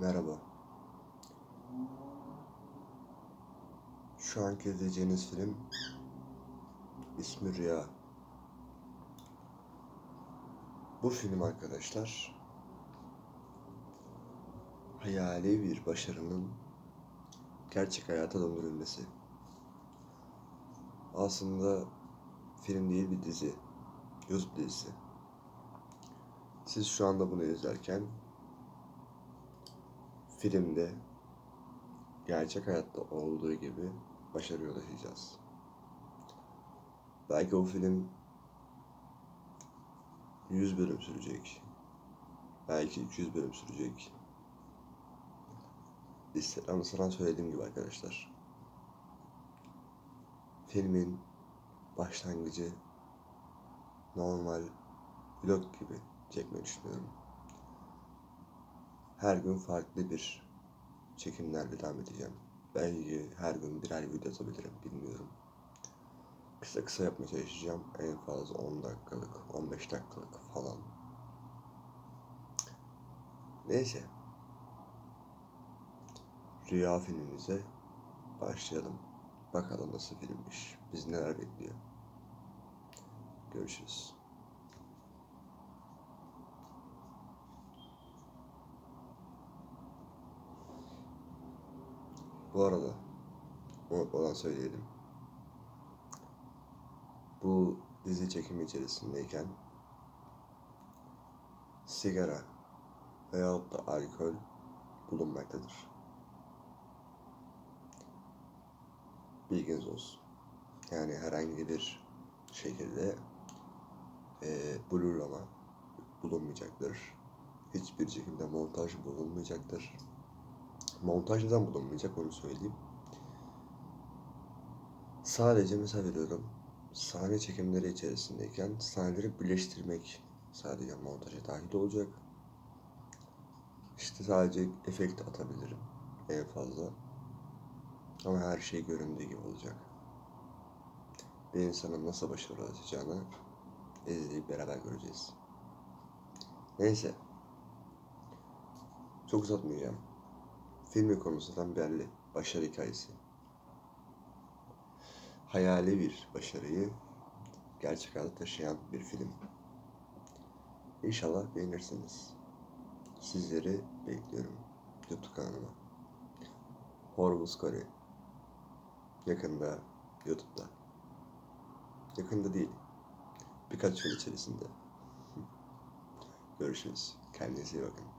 Merhaba. Şu anki izleyeceğiniz film ismi Rüya. Bu film arkadaşlar hayali bir başarının gerçek hayata döndürülmesi. Aslında film değil bir dizi. YouTube dizisi. Siz şu anda bunu izlerken filmde gerçek hayatta olduğu gibi başarı ulaşacağız. Belki o film 100 bölüm sürecek. Belki 200 bölüm sürecek. Instagram'da sana söylediğim gibi arkadaşlar. Filmin başlangıcı normal vlog gibi çekmeyi düşünüyorum. Her gün farklı bir çekimlerle devam edeceğim. Belki her gün birer video atabilirim bilmiyorum. Kısa kısa yapmaya çalışacağım. En fazla 10 dakikalık, 15 dakikalık falan. Neyse. Rüya filmimize başlayalım. Bakalım nasıl filmmiş. Biz neler bekliyor. Görüşürüz. Bu arada unutmadan söyleyelim. Bu dizi çekimi içerisindeyken sigara veyahut da alkol bulunmaktadır. Bilginiz olsun. Yani herhangi bir şekilde e, blurlama bulunmayacaktır. Hiçbir şekilde montaj bulunmayacaktır. Montaj neden bulunmayacak onu söyleyeyim. Sadece mesela veriyorum sahne çekimleri içerisindeyken sahneleri birleştirmek sadece montaja dahil olacak. İşte sadece efekt atabilirim en fazla. Ama her şey göründüğü gibi olacak. Bir insanın nasıl başarılı olacağını izleyip beraber göreceğiz. Neyse. Çok uzatmayacağım. Filmin konusu tam belli. Başarı hikayesi. Hayali bir başarıyı gerçek hayata taşıyan bir film. İnşallah beğenirsiniz. Sizleri bekliyorum. YouTube kanalıma. Horvuz Kore. Yakında YouTube'da. Yakında değil. Birkaç yıl içerisinde. Görüşürüz. Kendinize iyi bakın.